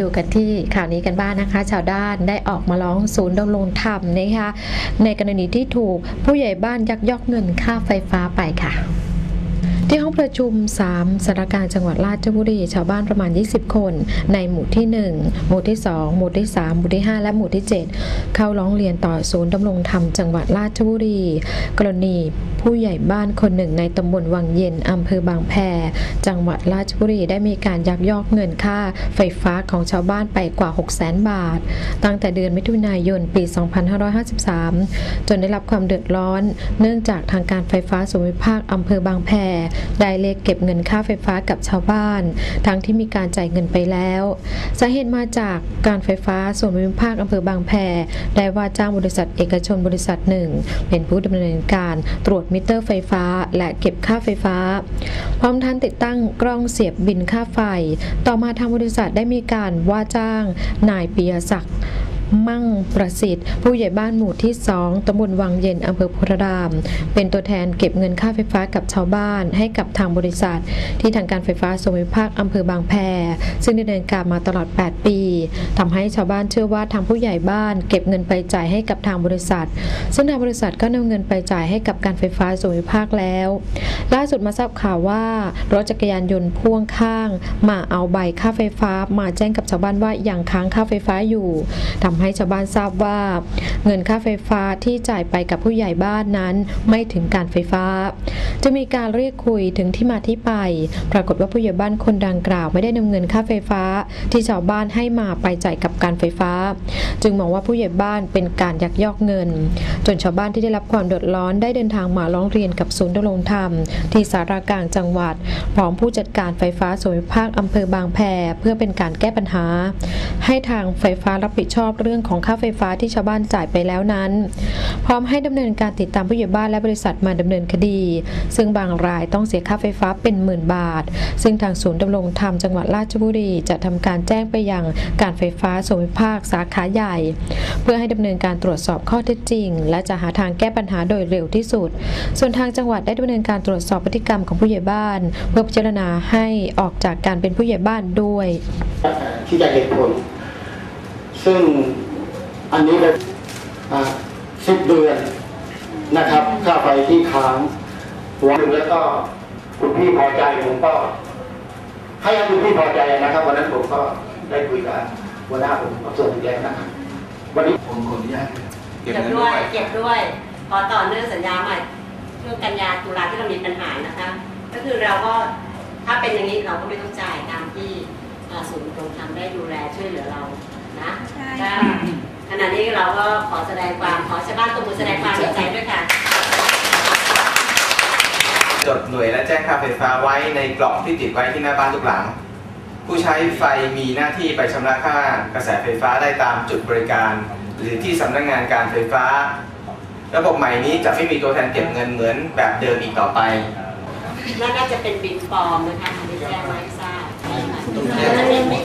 ดูกันที่ข่าวนี้กันบ้างนะคะ ชาวด้านได้ออกมาร้องศูนย์ดำรงธรรมนะคะในกรณีที่ถูกผู้ใหญ่บ้านยักยอกเงินค่าไฟฟ้าไปค่ะ ที่ห้องประชุม 3สถานการณ์จังหวัดราชบุรี ชาวบ้านประมาณ 20 คน ในหมู่ที่ 1 หมู่ที่ 2 หมู่ที่ 3 หมู่ที่ 5 และหมู่ที่ 7 เข้าร้องเรียนต่อศูนย์ดำรงธรรมจังหวัดราชบุรี กรณีผู้ใหญ่บ้านคนหนึ่งในตำบลวังเย็นอำเภอบางแพ จังหวัดราชบุรีได้มีการยักยอกเงินค่าไฟฟ้าของชาวบ้านไปกว่า 6 0 0 0 0 0 บาท ตั้งแต่เดือนมิถุนายนปี 2553 จนได้รับความเดือดร้อน เนื่องจากทางการไฟฟ้าส่วนภูมิภาคอำเภอบางแพได้เรียกเก็บเงินค่าไฟฟ้ากับชาวบ้าน ทั้งที่มีการจ่ายเงินไปแล้ว สาเหตุมาจากการไฟฟ้าส่วนภูมิภาคอำเภอบางแพได้ว่าจ้างบริษัทเอกชนบริษัทหนึ่ง เป็นผู้ดำเนินการตรวจมิเตอร์ไฟฟ้า และเก็บค่าไฟฟ้า พร้อมทั้งติดตั้งกล้องเสียบบินค่าไฟ ต่อมาทางบริษัทได้มีการว่าจ้างนายปิยศักดิ์ มั่งประสิทธิ์ ผู้ใหญ่บ้านหมู่ที่ 2ตำบลวังเย็นอำเภอโพธาราม เป็นตัวแทนเก็บเงินค่าไฟฟ้ากับชาวบ้าน ให้กับทางบริษัท ที่ทางการไฟฟ้าส่วนภูมิภาคอำเภอบางแพ ซึ่งดำเนินการมาตลอด 8 ปีทำให้ชาวบ้านเชื่อว่าทางผู้ใหญ่บ้าน เก็บเงินไปจ่ายให้กับทางบริษัท ซึ่งทางบริษัทก็นำเงินไปจ่ายให้กับการไฟฟ้าส่วนภูมิภาคแล้ว ล่าสุดมาทราบข่าวว่ารถจักรยานยนต์พ่วงข้าง มาเอาใบค่าไฟฟ้า มาแจ้งกับชาวบ้านว่ายังค้างค่าไฟฟ้าอยู่ทำให้ชาวบ้านทราบว่า เงินค่าไฟฟ้าที่จ่ายไปกับผู้ใหญ่บ้านนั้นไม่ถึงการไฟฟ้า จะมีการเรียกคุยถึงที่มาที่ไป ปรากฏว่าผู้ใหญ่บ้านคนดังกล่าว ไม่ได้นำเงินค่าไฟฟ้าที่ชาวบ้านให้มาไปจ่ายกับการไฟฟ้า จึงมองว่าผู้ใหญ่บ้านเป็นการยักยอกเงิน จนชาวบ้านที่ได้รับความเดือดร้อนได้เดินทางมาร้องเรียนกับศูนย์ดำรงธรรม ที่สารากลางจังหวัด พร้อมผู้จัดการไฟฟ้าส่วนภูมิภาคอำเภอบางแพเพื่อเป็นการแก้ปัญหา ให้ทางไฟฟ้ารับผิดชอบเรื่องของค่าไฟฟ้าที่ชาวบ้านจ่ายไปแล้วนั้น พร้อมให้ดำเนินการติดตามผู้ใหญ่บ้านและบริษัทมาดำเนินคดี ซึ่งบางรายต้องเสียค่าไฟฟ้าเป็นหมื่นบาท ซึ่งทางศูนย์ดำรงธรรมจังหวัดราชบุรีจะทำการแจ้งไปยังการไฟฟ้าส่วนภูมิภาคสาขาใหญ่ เพื่อให้ดำเนินการตรวจสอบข้อเท็จจริง และจะหาทางแก้ปัญหาโดยเร็วที่สุด ส่วนทางจังหวัดได้ดำเนินการตรวจสอบพฤติกรรมของผู้ใหญ่บ้าน เพื่อพิจารณาให้ออกจากการเป็นผู้ใหญ่บ้านด้วยที่จะเหตุผลซึ่งอันนี้เป็ สิบเดือนนะครับค่าไฟที่ค้างวันหนึ่งแล้วก็คุณพี่พอใจผมก็ ให้คุณพี่พอใจนะครับ วันนั้นผมก็ได้คุยกับหัวหน้าผมกับส่วนแยกนะครับวันนี้ผมขออนุญาตเก็บด้วย เก็บด้วยพอต่อเนื่องสัญญาใหม่ช่วงกันยาตุลาที่เรามีปัญหานะคะ ก็คือเราก็ถ้าเป็นอย่างนี้เราก็ไม่ต้องจ่ายตามที่อ่าศูนย์ตรงธรรมได้ดูแลช่วยเหลือเรานะใช่ก็ค่ะ ขณะนี้เราก็ขอแสดงความขอชาวบ้านตบมือแสดงความดีใจด้วยค่ะ จดหน่วยและแจ้งค่าไฟฟ้าไว้ในกล่องที่ติดไว้ที่หน้าบ้านทุกหลัง ผู้ใช้ไฟมีหน้าที่ไปชำระค่ากระแสไฟฟ้าได้ตามจุดบริการ หรือที่สำนักงานการไฟฟ้า ระบบใหม่นี้จะไม่มีตัวแทนเก็บเงินเหมือนแบบเดิมอีกต่อไปน่าจะเป็นบินปลอมนะคะอันนี้แจ้งไว้ให้ทราบ